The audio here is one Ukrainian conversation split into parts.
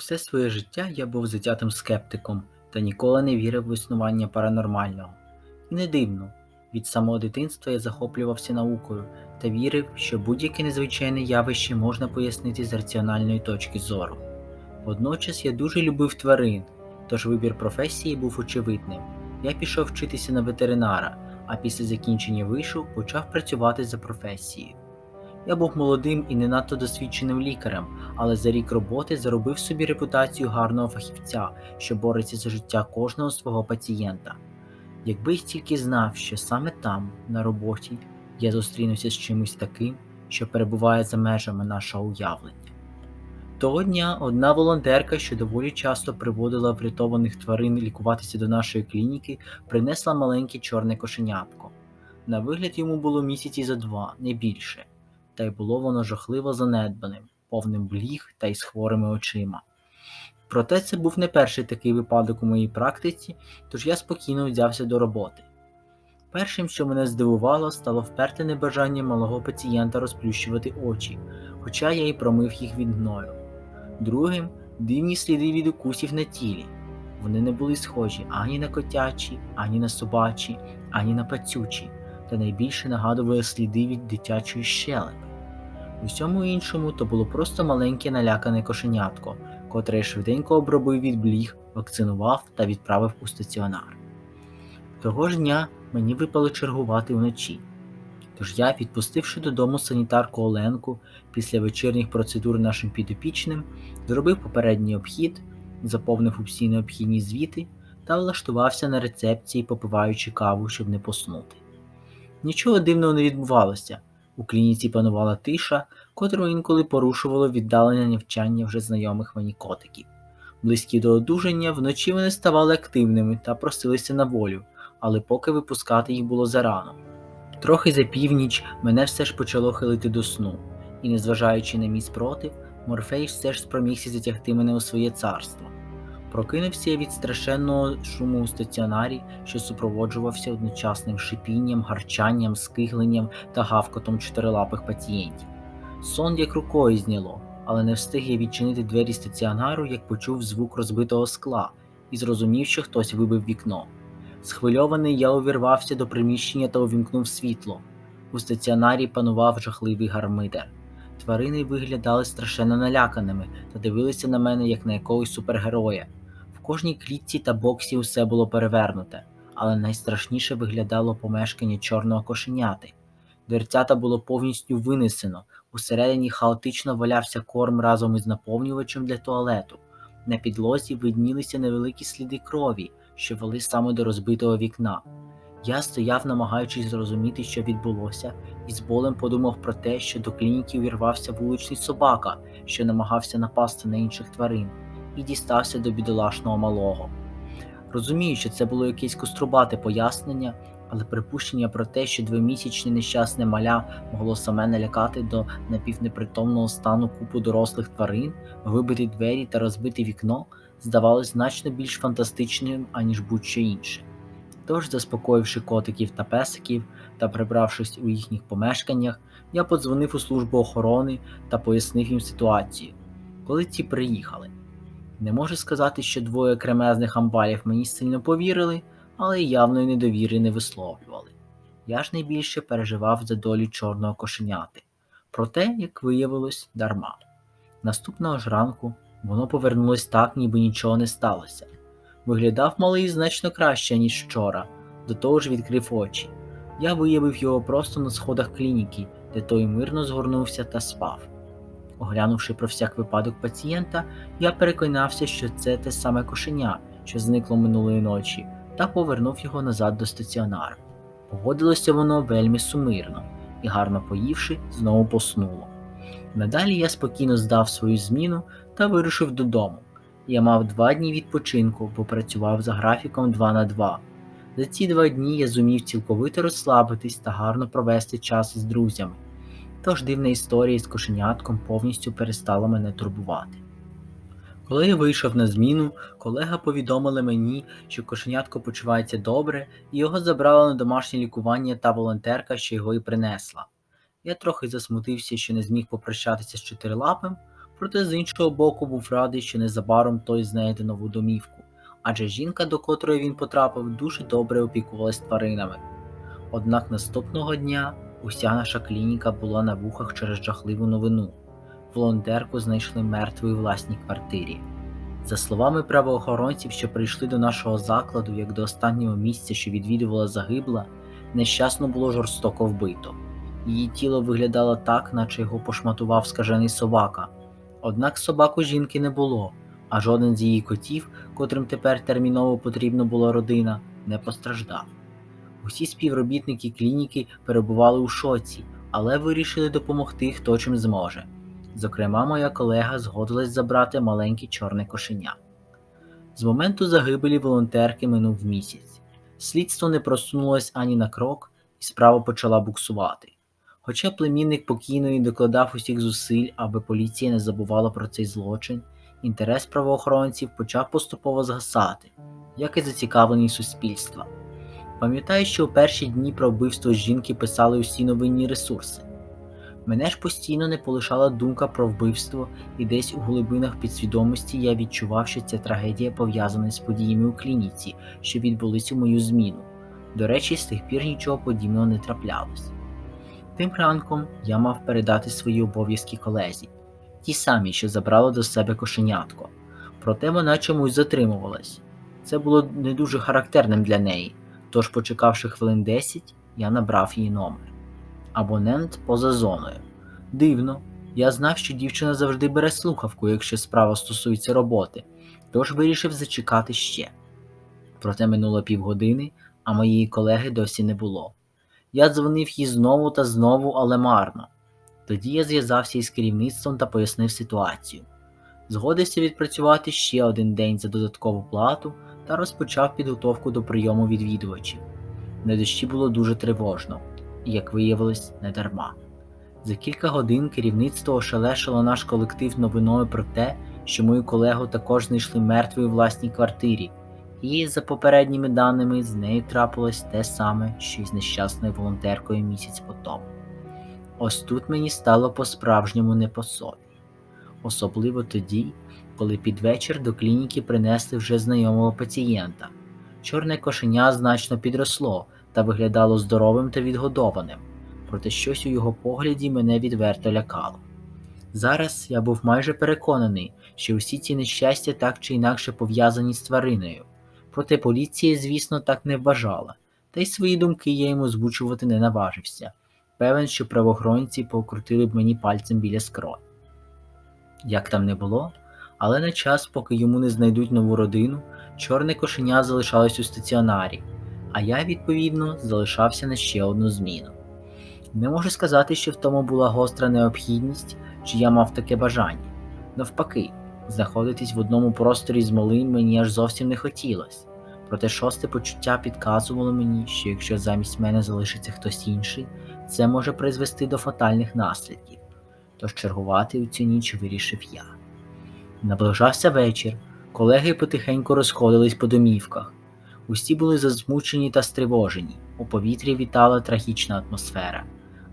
Усе своє життя я був затятим скептиком та ніколи не вірив в існування паранормального. І не дивно, від самого дитинства я захоплювався наукою та вірив, що будь-яке незвичайне явище можна пояснити з раціональної точки зору. Водночас я дуже любив тварин, тож вибір професії був очевидним. Я пішов вчитися на ветеринара, а після закінчення вишу почав працювати за професією. Я був молодим і не надто досвідченим лікарем, але за рік роботи заробив собі репутацію гарного фахівця, що бореться за життя кожного свого пацієнта. Якби я тільки знав, що саме там, на роботі, я зустрінуся з чимось таким, що перебуває за межами нашого уявлення. Того дня одна волонтерка, що доволі часто приводила врятованих тварин лікуватися до нашої клініки, принесла маленьке чорне кошенятко. На вигляд йому було місяці за два, не більше, та й було воно жахливо занедбаним, повним бліг та й з хворими очима. Проте це був не перший такий випадок у моїй практиці, тож я спокійно взявся до роботи. Першим, що мене здивувало, стало вперте небажання малого пацієнта розплющувати очі, хоча я й промив їх від гною. Другим дивні сліди від укусів на тілі. Вони не були схожі ані на котячі, ані на собачі, ані на пацючі, та найбільше нагадували сліди від дитячої щелепи. У всьому іншому то було просто маленьке налякане кошенятко, котре швиденько обробив від бліг, вакцинував та відправив у стаціонар. Того ж дня мені випало чергувати вночі. Тож я, відпустивши додому санітарку Оленку після вечірніх процедур нашим підопічним, зробив попередній обхід, заповнив усі необхідні звіти та влаштувався на рецепції, попиваючи каву, щоб не поснути. Нічого дивного не відбувалося. У клініці панувала тиша, котру інколи порушувало віддалення навчання вже знайомих мені котиків. Близькі до одужання, вночі вони ставали активними та просилися на волю, але поки випускати їх було зарано. Трохи за північ мене все ж почало хилити до сну, і, незважаючи на мій спротив, Морфей все ж спромігся затягти мене у своє царство. Прокинувся я від страшенного шуму у стаціонарі, що супроводжувався одночасним шипінням, гарчанням, скигленням та гавкотом чотирилапих пацієнтів. Сон як рукою зняло, але не встиг я відчинити двері стаціонару, як почув звук розбитого скла і зрозумів, що хтось вибив вікно. Схвильований я увірвався до приміщення та увімкнув світло. У стаціонарі панував жахливий гармидер. Тварини виглядали страшенно наляканими та дивилися на мене як на якогось супергероя. Кожній клітці та боксі усе було перевернуте, але найстрашніше виглядало помешкання чорного кошеняти. Дверцята було повністю винесено, усередині хаотично валявся корм разом із наповнювачем для туалету. На підлозі виднілися невеликі сліди крові, що вели саме до розбитого вікна. Я стояв, намагаючись зрозуміти, що відбулося, і з болем подумав про те, що до клініки увірвався вуличний собака, що намагався напасти на інших тварин, і дістався до бідолашного малого. Розумію, що це було якесь кострубате пояснення, але припущення про те, що двомісячне нещасне маля могло саме налякати до напівнепритомного стану купу дорослих тварин, вибити двері та розбити вікно, здавалось значно більш фантастичним, аніж будь-що інше. Тож, заспокоївши котиків та песиків та прибравшись у їхніх помешканнях, я подзвонив у службу охорони та пояснив їм ситуацію, коли ці приїхали. Не можу сказати, що двоє кремезних амбалів мені сильно повірили, але явної недовіри не висловлювали. Я ж найбільше переживав за долю чорного кошеняти, проте, як виявилось, дарма. Наступного ж ранку воно повернулось так, ніби нічого не сталося. Виглядав малий значно краще, ніж вчора, до того ж відкрив очі. Я виявив його просто на сходах клініки, де той мирно згорнувся та спав. Оглянувши про всяк випадок пацієнта, я переконався, що це те саме кошеня, що зникло минулої ночі, та повернув його назад до стаціонару. Поводилося воно вельми сумирно і, гарно поївши, знову поснуло. Надалі я спокійно здав свою зміну та вирушив додому. Я мав два дні відпочинку, бо працював за графіком 2 на 2. За ці два дні я зумів цілковито розслабитись та гарно провести час із друзями. Тож дивна історія з кошенятком повністю перестала мене турбувати. Коли я вийшов на зміну, колега повідомили мені, що кошенятко почувається добре, і його забрали на домашнє лікування та волонтерка, що його і принесла. Я трохи засмутився, що не зміг попрощатися з чотирилапим, Проте з іншого боку був радий, що незабаром той знайде нову домівку, адже жінка, до котрої він потрапив, дуже добре опікувалась тваринами. Однак наступного дня уся наша клініка була на вухах через жахливу новину. Волонтерку знайшли мертвою власній квартирі. За словами правоохоронців, що прийшли до нашого закладу як до останнього місця, що відвідувала загибла, нещасно було жорстоко вбито. Її тіло виглядало так, наче його пошматував скажений собака. Однак собаку жінки не було, а жоден з її котів, котрим тепер терміново потрібна була родина, не постраждав. Усі співробітники клініки перебували у шоці, але вирішили допомогти хто чим зможе. Зокрема, моя колега згодилась забрати маленьке чорне кошеня. З моменту загибелі волонтерки минув місяць. Слідство не просунулось ані на крок, і справа почала буксувати. Хоча племінник покійної докладав усіх зусиль, аби поліція не забувала про цей злочин, інтерес правоохоронців почав поступово згасати, як і зацікавленість суспільства. Пам'ятаю, що у перші дні про вбивство жінки писали усі новинні ресурси. Мене ж постійно не полишала думка про вбивство, і десь у глибинах підсвідомості я відчував, що ця трагедія пов'язана з подіями у клініці, що відбулись у мою зміну. До речі, з тих пір нічого подібного не траплялось. Тим ранком я мав передати свої обов'язки колезі, ті самі, що забрала до себе кошенятко. Проте вона чомусь затримувалась. Це було не дуже характерним для неї, тож, почекавши хвилин 10, я набрав її номер. Абонент поза зоною. Дивно, я знав, що дівчина завжди бере слухавку, якщо справа стосується роботи, тож вирішив зачекати ще. Проте минуло півгодини, а моєї колеги досі не було. Я дзвонив їй знову та знову, але марно. Тоді я зв'язався із керівництвом та пояснив ситуацію. Згодився відпрацювати ще один день за додаткову плату та розпочав підготовку до прийому відвідувачів. На дощі було дуже тривожно, і, як виявилось, не дарма. За кілька годин керівництво ошелешило наш колектив новиною про те, що мою колегу також знайшли мертвою у власній квартирі, і, за попередніми даними, з нею трапилось те саме, що й з нещасною волонтеркою місяць по тому. Ось тут мені стало по-справжньому не по собі. Особливо тоді, коли під вечір до клініки принесли вже знайомого пацієнта. Чорне кошеня значно підросло та виглядало здоровим та відгодованим, проте щось у його погляді мене відверто лякало. Зараз я був майже переконаний, що усі ці нещастя так чи інакше пов'язані з твариною, проте поліція, звісно, так не вважала, та й свої думки я йому озвучувати не наважився, певен, що правоохоронці покрутили б мені пальцем біля скроні. Як там не було, але на час, поки йому не знайдуть нову родину, чорне кошеня залишалось у стаціонарі, а я, відповідно, залишався на ще одну зміну. Не можу сказати, що в тому була гостра необхідність, чи я мав таке бажання. Навпаки, знаходитись в одному просторі з малим мені аж зовсім не хотілося. Проте шосте почуття підказувало мені, що якщо замість мене залишиться хтось інший, це може призвести до фатальних наслідків. Тож чергувати у цю ніч вирішив я. Наближався вечір, колеги потихеньку розходились по домівках. Усі були засмучені та стривожені, у повітрі вітала трагічна атмосфера.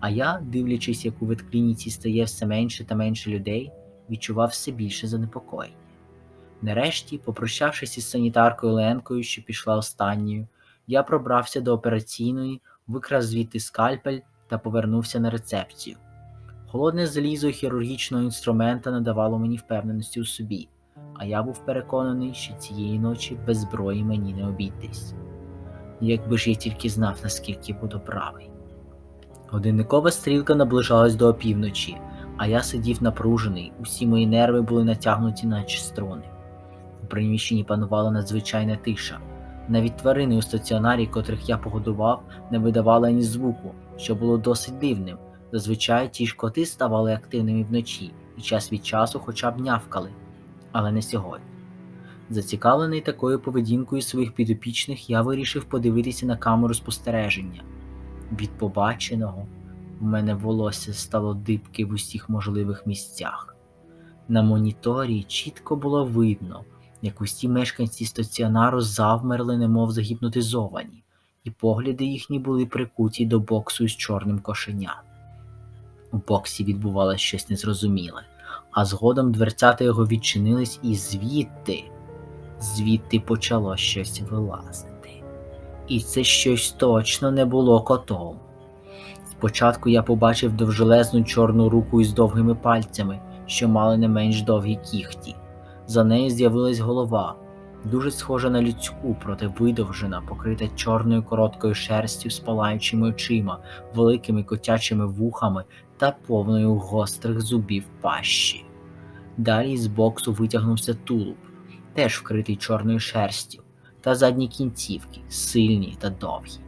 А я, дивлячись, як у ветклініці стає все менше та менше людей, відчував все більше занепокоєння. Нарешті, попрощавшись із санітаркою Ленкою, що пішла останньою, я пробрався до операційної, викрав звідти скальпель та повернувся на рецепцію. Холодне залізо хірургічного інструмента надавало мені впевненості у собі, а я був переконаний, що цієї ночі без зброї мені не обійтись. Якби ж я тільки знав, наскільки буду правий. Годинникова стрілка наближалась до опівночі, а я сидів напружений, усі мої нерви були натягнуті, наче струни. У приміщенні панувала надзвичайна тиша. Навіть тварини у стаціонарі, котрих я погодував, не видавали ні звуку, що було досить дивним. Зазвичай ті ж коти ставали активними вночі і час від часу хоча б нявкали, але не сьогодні. Зацікавлений такою поведінкою своїх підопічних, я вирішив подивитися на камеру спостереження. Від побаченого в мене волосся стало дибки в усіх можливих місцях. На моніторі чітко було видно, як усі мешканці стаціонару завмерли, немов загіпнотизовані, і погляди їхні були прикуті до боксу з чорним кошеням. У боксі відбувалося щось незрозуміле, а згодом дверцята його відчинились, і звідти, звідти почало щось вилазити. І це щось точно не було котом. Спочатку я побачив довжелезну чорну руку із довгими пальцями, що мали не менш довгі кіхті. За нею з'явилась голова, дуже схожа на людську, проте видовжена, покрита чорною короткою шерстю з палаючими очима, великими котячими вухами та повною гострих зубів пащі. Далі з боксу витягнувся тулуб, теж вкритий чорною шерстю, та задні кінцівки, сильні та довгі.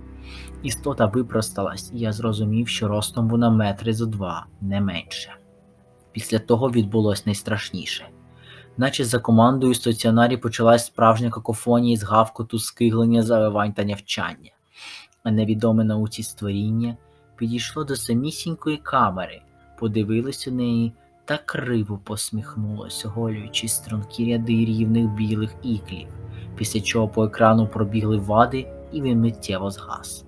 Істота випросталась, і я зрозумів, що ростом вона метри зо два, не менше. Після того відбулось найстрашніше. Наче за командою стаціонарі почалась справжня какофонія з гавкоту, скиглення, завивань та нявчання. А невідоме науці створіння підійшло до самісінької камери, подивилось у неї та криво посміхнулось, голюючи стрункі ряди рівних білих іклів, після чого по екрану пробігли вади, і він миттєво згас.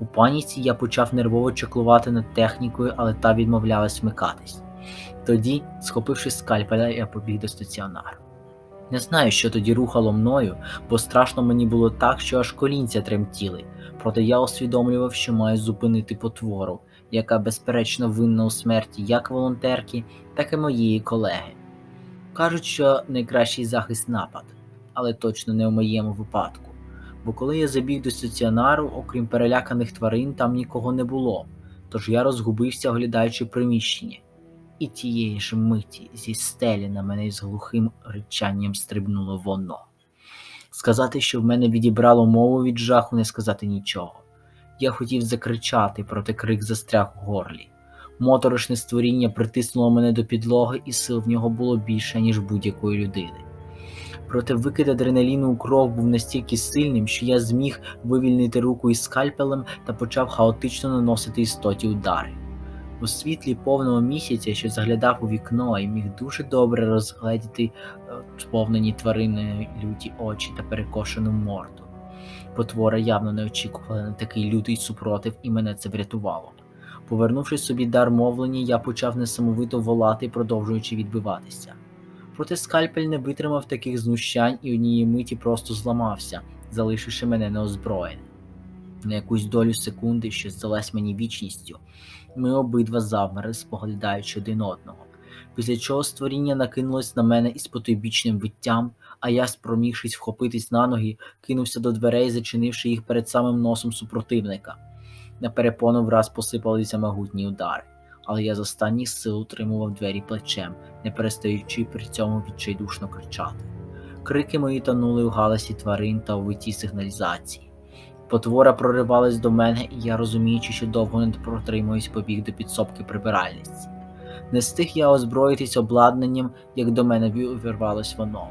У паніці я почав нервово чеклувати над технікою, але та відмовлялась вмикатись. Тоді, схопивши скальпеля, я побіг до стаціонару. Не знаю, що тоді рухало мною, бо страшно мені було так, що аж колінця тремтіли, проте я усвідомлював, що маю зупинити потвору, яка безперечно винна у смерті як волонтерки, так і моєї колеги. Кажуть, що найкращий захист напад, але точно не у моєму випадку. Бо коли я забіг до стаціонару, окрім переляканих тварин, там нікого не було, тож я розгубився, оглядаючи приміщення, і тієї ж миті зі стелі на мене з глухим ричанням стрибнуло воно. Сказати, що в мене відібрало мову від жаху, не сказати нічого. Я хотів закричати, проте крик застряг у горлі. Моторошне створіння притиснуло мене до підлоги, і сил в нього було більше, ніж будь-якої людини. Проте викид адреналіну у кров був настільки сильним, що я зміг вивільнити руку із скальпелем та почав хаотично наносити істоті удари. У світлі повного місяця, що заглядав у вікно і міг дуже добре розгледіти е, сповнені твариною люті очі та перекошену морду. Потвора явно не очікувала на такий лютий супротив, і мене це врятувало. Повернувши собі дар мовлення, я почав несамовито волати, продовжуючи відбиватися. Проте скальпель не витримав таких знущань і однієї миті просто зламався, залишивши мене неозброєним. На якусь долю секунди, що здалась мені вічністю, ми обидва завмерли, споглядаючи один одного, після чого створіння накинулось на мене із потойбічним виттям, а я, спромігшись вхопитись на ноги, кинувся до дверей, зачинивши їх перед самим носом супротивника. На перепону враз посипалися могутні удари, але я з останніх сил утримував двері плечем, не перестаючи при цьому відчайдушно кричати. Крики мої тонули у галасі тварин та у витті сигналізації. Потвора проривалась до мене, і я, розуміючи, що довго не протримуюсь, побіг до підсобки прибиральниці. Не встиг я озброїтись обладнанням, як до мене увірвалось воно.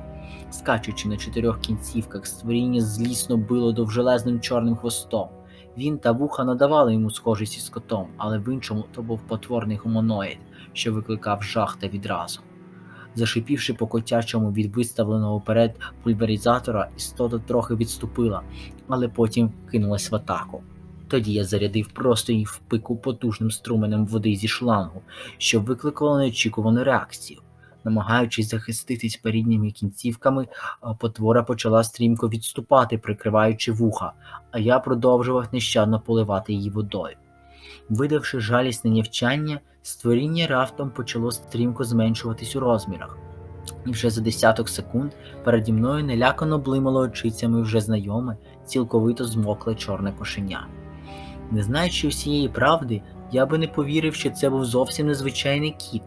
Скачучи на чотирьох кінцівках, створіння злісно било довжелезним чорним хвостом. Він та вуха надавали йому схожість із котом, але в іншому то був потворний гуманоїд, що викликав жах та відразу. Зашипівши по котячому від виставленого вперед пульверизатора, істота трохи відступила, але потім кинулась в атаку. Тоді я зарядив просто її в пику потужним струменем води зі шлангу, що викликало неочікувану реакцію. Намагаючись захиститись передніми кінцівками, потвора почала стрімко відступати, прикриваючи вуха, а я продовжував нещадно поливати її водою. Видавши жалісне нявчання, створіння раптом почало стрімко зменшуватись у розмірах, і вже за десяток секунд переді мною нелякано блимало очицями вже знайоме, цілковито змокле чорне кошеня. Не знаючи всієї правди, я би не повірив, що це був зовсім незвичайний кіт,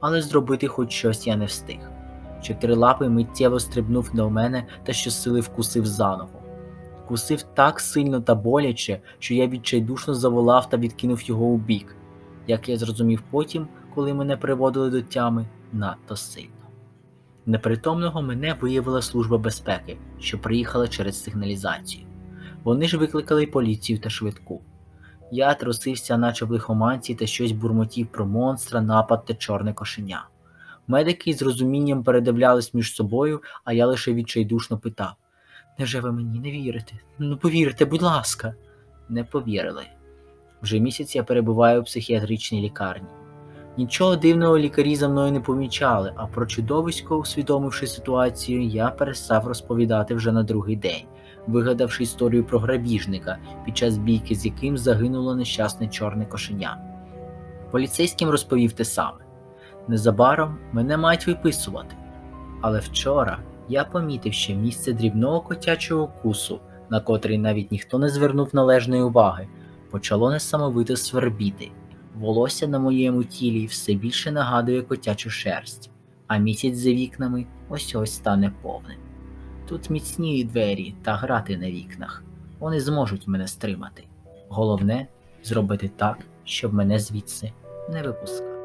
але зробити хоч щось я не встиг. Чотирилапий миттєво стрибнув до мене та щосили вкусив за ногу. Кусив так сильно та боляче, що я відчайдушно заволав та відкинув його у бік. Як я зрозумів потім, коли мене приводили до тями, надто сильно. Непритомного мене виявила служба безпеки, що приїхала через сигналізацію. Вони ж викликали поліцію та швидку. Я трусився, наче в лихоманці, та щось бурмотів про монстра, напад та чорне кошеня. Медики з розумінням передивлялись між собою, а я лише відчайдушно питав Невже ви мені не вірите? Ну повірте, будь ласка, не повірили. Вже місяць я перебуваю у психіатричній лікарні. Нічого дивного лікарі за мною не помічали, а про чудовисько, усвідомивши ситуацію, я перестав розповідати вже на другий день, вигадавши історію про грабіжника, під час бійки з яким загинуло нещасне чорне кошеня. Поліцейським розповів те саме. Незабаром мене мають виписувати. Але вчора я помітив ще місце дрібного котячого укусу, на котрий навіть ніхто не звернув належної уваги, почало несамовито свербіти. Волосся на моєму тілі все більше нагадує котячу шерсть, а місяць за вікнами ось ось стане повним. Тут міцні двері та грати на вікнах. Вони зможуть мене стримати. Головне зробити так, щоб мене звідси не випускали.